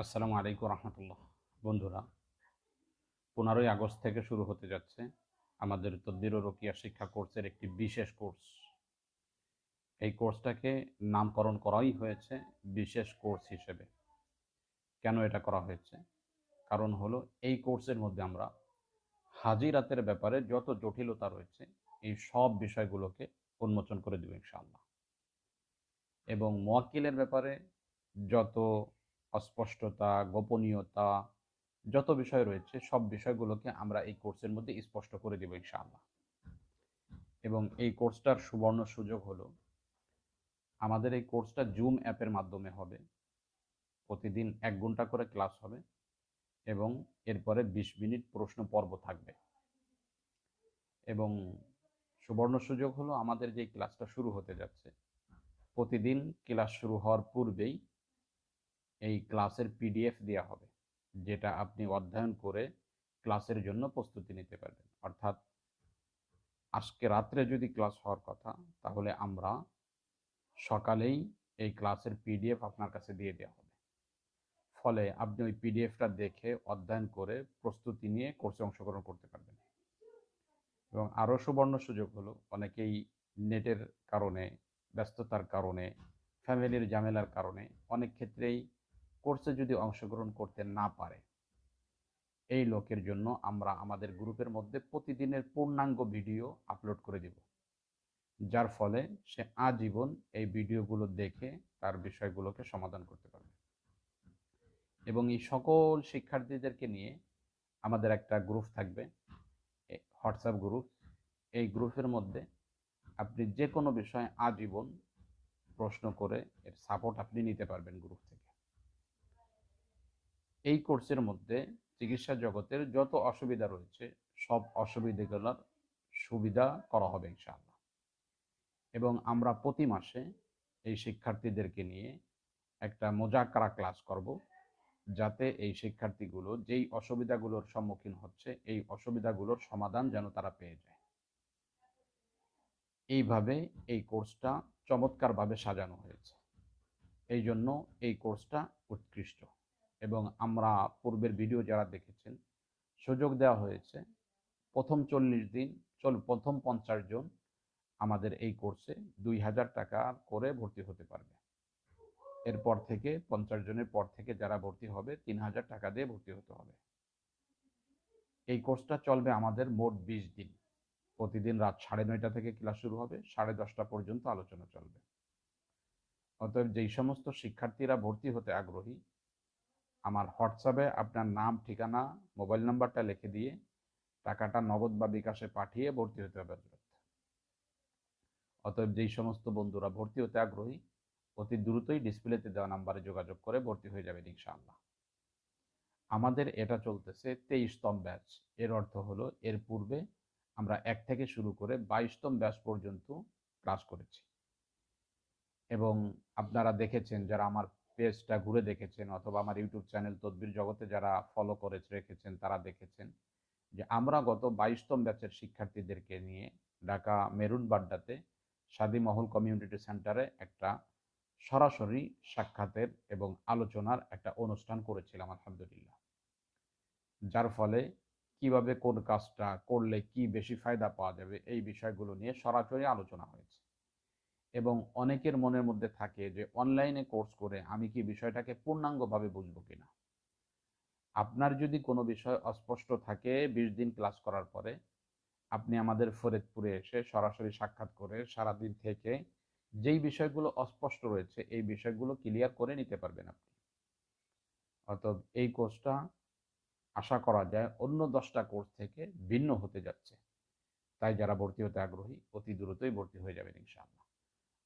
আসসালামু আলাইকুম রহমতুল্লাহ। বন্ধুরা, পনেরোই আগস্ট থেকে শুরু হতে যাচ্ছে আমাদের তদ্বির ও রকিয়া শিক্ষা কোর্সের একটি বিশেষ কোর্স। এই কোর্সটাকে নামকরণ করাই হয়েছে বিশেষ কোর্স হিসেবে। কেন এটা করা হয়েছে? কারণ হলো, এই কোর্সের মধ্যে আমরা হাজিরাতের ব্যাপারে যত জটিলতা রয়েছে, এই সব বিষয়গুলোকে উন্মোচন করে দেব ইনশাআল্লাহ। এবং মোয়াক্কিলের ব্যাপারে যত অস্পষ্টতা, গোপনীয়তা, যত বিষয় রয়েছে, সব বিষয়গুলোকে আমরা এই কোর্সের মধ্যে স্পষ্ট করে দেব ইনশাআল্লাহ। এবং এই কোর্সটার সুবর্ণ সুযোগ হলো, আমাদের এই কোর্সটা জুম অ্যাপের মাধ্যমে হবে। প্রতিদিন এক ঘণ্টা করে ক্লাস হবে এবং এরপরে বিশ মিনিট প্রশ্ন পর্ব থাকবে। এবং সুবর্ণ সুযোগ হলো, আমাদের যে ক্লাসটা শুরু হতে যাচ্ছে, প্রতিদিন ক্লাস শুরু হওয়ার পূর্বেই এই ক্লাসের পিডিএফ দেওয়া হবে, যেটা আপনি অধ্যয়ন করে ক্লাসের জন্য প্রস্তুতি নিতে পারবেন। অর্থাৎ আজকে রাত্রে যদি ক্লাস হওয়ার কথা, তাহলে আমরা সকালেই এই ক্লাসের পিডিএফ আপনার কাছে দিয়ে দেওয়া হবে। ফলে আপনি ওই পিডিএফটা দেখে অধ্যয়ন করে প্রস্তুতি নিয়ে কোর্সে অংশগ্রহণ করতে পারবেন। এবং আরও সুবর্ণ সুযোগ হলো, অনেকেই নেটের কারণে, ব্যস্ততার কারণে, ফ্যামিলির ঝামেলার কারণে অনেক ক্ষেত্রেই কোর্সে যদি অংশগ্রহণ করতে না পারে, এই লোকের জন্য আমরা আমাদের গ্রুপের মধ্যে প্রতিদিনের পূর্ণাঙ্গ ভিডিও আপলোড করে দিব। যার ফলে সে আজীবন এই ভিডিওগুলো দেখে তার বিষয়গুলোকে সমাধান করতে পারবে। এবং এই সকল শিক্ষার্থীদেরকে নিয়ে আমাদের একটা গ্রুপ থাকবে হোয়াটসঅ্যাপ গ্রুপ এই গ্রুপের মধ্যে আপনি যে কোনো বিষয়ে আজীবন প্রশ্ন করে এর সাপোর্ট আপনি নিতে পারবেন গ্রুপ থেকে। এই কোর্সের মধ্যে চিকিৎসা জগতের যত অসুবিধা রয়েছে, সব অসুবিধাগুলোর সুবিধা করা হবে ইনশাআল্লাহ। এবং আমরা প্রতি মাসে এই শিক্ষার্থীদেরকে নিয়ে একটা মোজাকারা ক্লাস করব, যাতে এই শিক্ষার্থীগুলো যেই অসুবিধাগুলোর সম্মুখীন হচ্ছে, এই অসুবিধাগুলোর সমাধান যেন তারা পেয়ে যায়। এইভাবে এই কোর্সটা চমৎকারভাবে সাজানো হয়েছে। এই জন্য এই কোর্সটা উৎকৃষ্ট। এবং আমরা পূর্বের ভিডিও যারা দেখেছেন, সুযোগ দেওয়া হয়েছে, প্রথম চল্লিশ দিন, চল, প্রথম পঞ্চাশ জন আমাদের এই কোর্সে দুই হাজার টাকা করে ভর্তি হতে পারবে। এরপর থেকে পঞ্চাশ জনের পর থেকে যারা ভর্তি হবে, তিন হাজার টাকা দিয়ে ভর্তি হতে হবে। এই কোর্সটা চলবে আমাদের মোট বিশ দিন। প্রতিদিন রাত সাড়ে নয়টা থেকে ক্লাস শুরু হবে, সাড়ে দশটা পর্যন্ত আলোচনা চলবে। অতএব যেই সমস্ত শিক্ষার্থীরা ভর্তি হতে আগ্রহী আমার হোয়াটসঅ্যাপে আপনার নাম, ঠিকানা, মোবাইল নাম্বারটা লিখে দিয়ে টাকাটা নগদ বা বিকাশে পাঠিয়ে ভর্তি হতে হবে অতএব যেই সমস্ত বন্ধুরা ভর্তি হতে আগ্রহী, অতি দ্রুতই ডিসপ্লেতে দেওয়া নাম্বারে যোগাযোগ করে ভর্তি হয়ে যাবেন ইনশাআল্লাহ। আমাদের এটা চলতেছে তেইশতম ব্যাচ। এর অর্থ হলো এর পূর্বে আমরা এক থেকে শুরু করে বাইশতম ব্যাচ পর্যন্ত ক্লাস করেছি। এবং আপনারা দেখেছেন যারা আমার পেজটা ঘুরে দেখেছেন অথবা আমার ইউটিউব চ্যানেল তদবির জগতে যারা ফলো করে রেখেছেন, তারা দেখেছেন যে আমরা গত বাইশতম ব্যাচের শিক্ষার্থীদেরকে নিয়ে ঢাকা মেরুন বাড্ডাতে সাদি মহল কমিউনিটি সেন্টারে একটা সরাসরি সাক্ষাতের এবং আলোচনার একটা অনুষ্ঠান করেছিলাম, আলহামদুলিল্লাহ। যার ফলে কীভাবে কোন কাজটা করলে কি বেশি ফায়দা পাওয়া যাবে, এই বিষয়গুলো নিয়ে সরাসরি আলোচনা হয়েছে। এবং অনেকের মনের মধ্যে থাকে যে, অনলাইনে কোর্স করে আমি কি বিষয়টাকে পূর্ণাঙ্গভাবে বুঝব কিনা? আপনার যদি কোনো বিষয় অস্পষ্ট থাকে, বিশ দিন ক্লাস করার পরে আপনি আমাদের ফরিদপুরে এসে সরাসরি সাক্ষাৎ করে সারাদিন থেকে যেই বিষয়গুলো অস্পষ্ট রয়েছে, এই বিষয়গুলো ক্লিয়ার করে নিতে পারবেন আপনি। অর্থাৎ এই কোর্সটা আশা করা যায় অন্য দশটা কোর্স থেকে ভিন্ন হতে যাচ্ছে। তাই যারা ভর্তি হতে আগ্রহী, অতি দ্রুতই ভর্তি হয়ে যাবেন ইনশাআল্লাহ।